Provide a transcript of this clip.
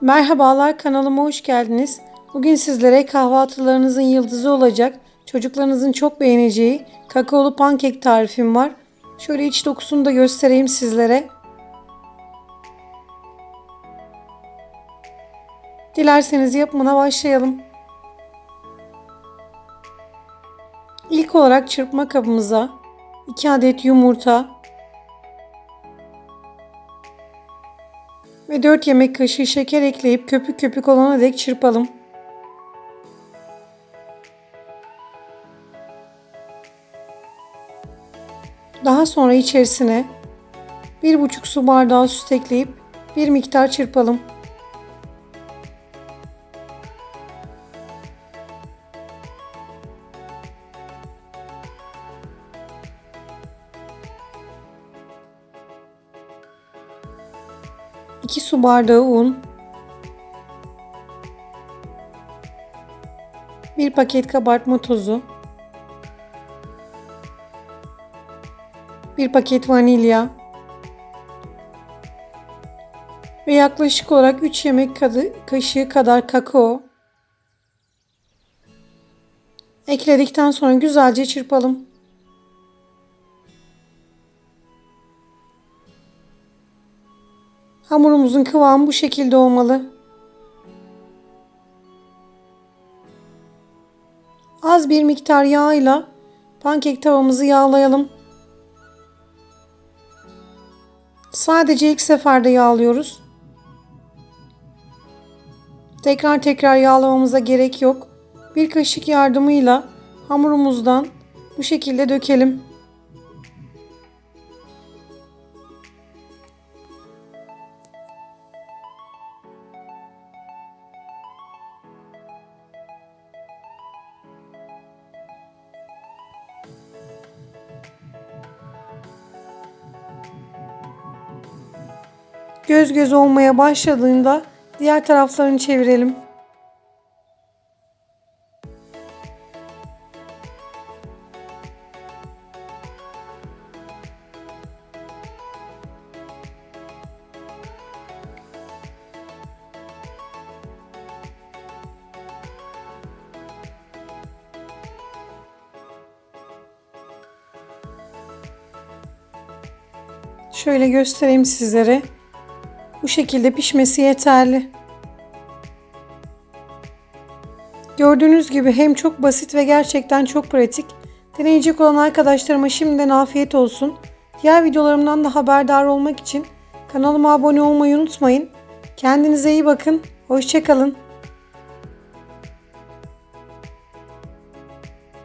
Merhabalar kanalıma hoş geldiniz. Bugün sizlere kahvaltılarınızın yıldızı olacak, çocuklarınızın çok beğeneceği kakaolu pankek tarifim var. Şöyle iç dokusunu da göstereyim sizlere. Dilerseniz yapımına başlayalım. İlk olarak çırpma kabımıza 2 adet yumurta ve 4 yemek kaşığı şeker ekleyip köpük köpük olana dek çırpalım. Daha sonra içerisine 1,5 su bardağı süt ekleyip bir miktar çırpalım. İki su bardağı un, bir paket kabartma tozu, bir paket vanilya. Ve yaklaşık olarak 3 yemek kaşığı kadar kakao. Ekledikten sonra güzelce çırpalım. Hamurumuzun kıvamı bu şekilde olmalı. Az bir miktar yağ ile pankek tavamızı yağlayalım. Sadece ilk seferde yağlıyoruz. Tekrar tekrar yağlamamıza gerek yok. Bir kaşık yardımıyla hamurumuzdan bu şekilde dökelim. Göz göz olmaya başladığında diğer taraflarını çevirelim. Şöyle göstereyim sizlere. Bu şekilde pişmesi yeterli. Gördüğünüz gibi hem çok basit ve gerçekten çok pratik. Deneyecek olan arkadaşlarıma şimdiden afiyet olsun. Diğer videolarımdan da haberdar olmak için kanalıma abone olmayı unutmayın. Kendinize iyi bakın. Hoşçakalın.